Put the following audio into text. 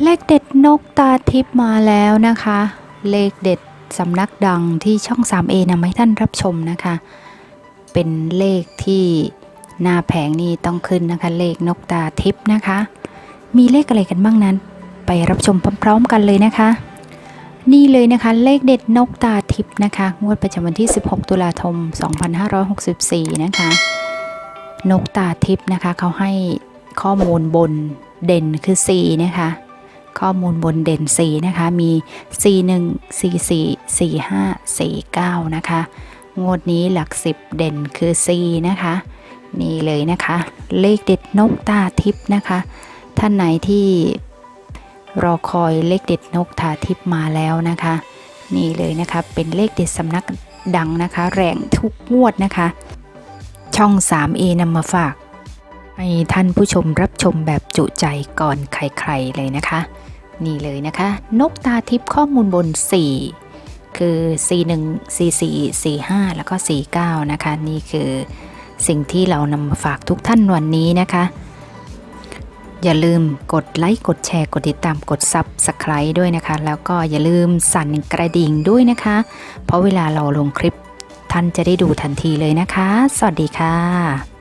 เลขเด็ดนกตาทิพย์มาแล้วนะคะ เลขเด็ดสำนักดังที่ช่อง 3A นำให้ท่านรับชมนะคะ เป็นเลขที่หน้าแผงนี่ต้องขึ้นนะคะ เลขนกตาทิพย์นะคะ มีเลขอะไรกันบ้างนั้น ไปรับชมพร้อม ๆ กันเลยนะคะ นี่เลยนะคะ เลขเด็ดนกตาทิพย์นะคะ งวดประจำวันที่ 16 ตุลาคม 2564 นะคะ นกตาทิพย์นะคะเขาให้ข้อมูลบนเด่นคือ 4 นะคะ ข้อมูลบนเด่น 4 นะคะ มี 41 44 45 49 นะคะ งวดนี้หลัก 10 เด่นคือ 4 นะคะ นี่เลยนะคะ เลขเด็ดนกตาทิพย์นะคะ ท่านไหนที่รอคอยเลขเด็ดนกตาทิพย์มาแล้วนะคะ นี่เลยนะคะ เป็นเลขเด็ดสำนักดังนะคะ แรงทุกงวดนะคะ ช่อง 3A นำมาฝาก ให้ท่านผู้ชมรับชมแบบจุใจก่อนใครๆเลยนะคะ นี่เลยนะคะ นกตาทิพย์ข้อมูลบน 4 คือ41 44 45แล้วก็ 49 นะคะ นี่คือสิ่งที่เรานำมาฝากทุกท่านวันนี้นะคะ อย่าลืมกดไลค์กดแชร์กดติดตามกด Subscribe ด้วยนะคะ แล้วก็อย่าลืมสั่นกระดิ่งด้วยนะคะ เพราะเวลาเราลงคลิปท่านจะได้ดูทันทีเลยนะคะ สวัสดีค่ะ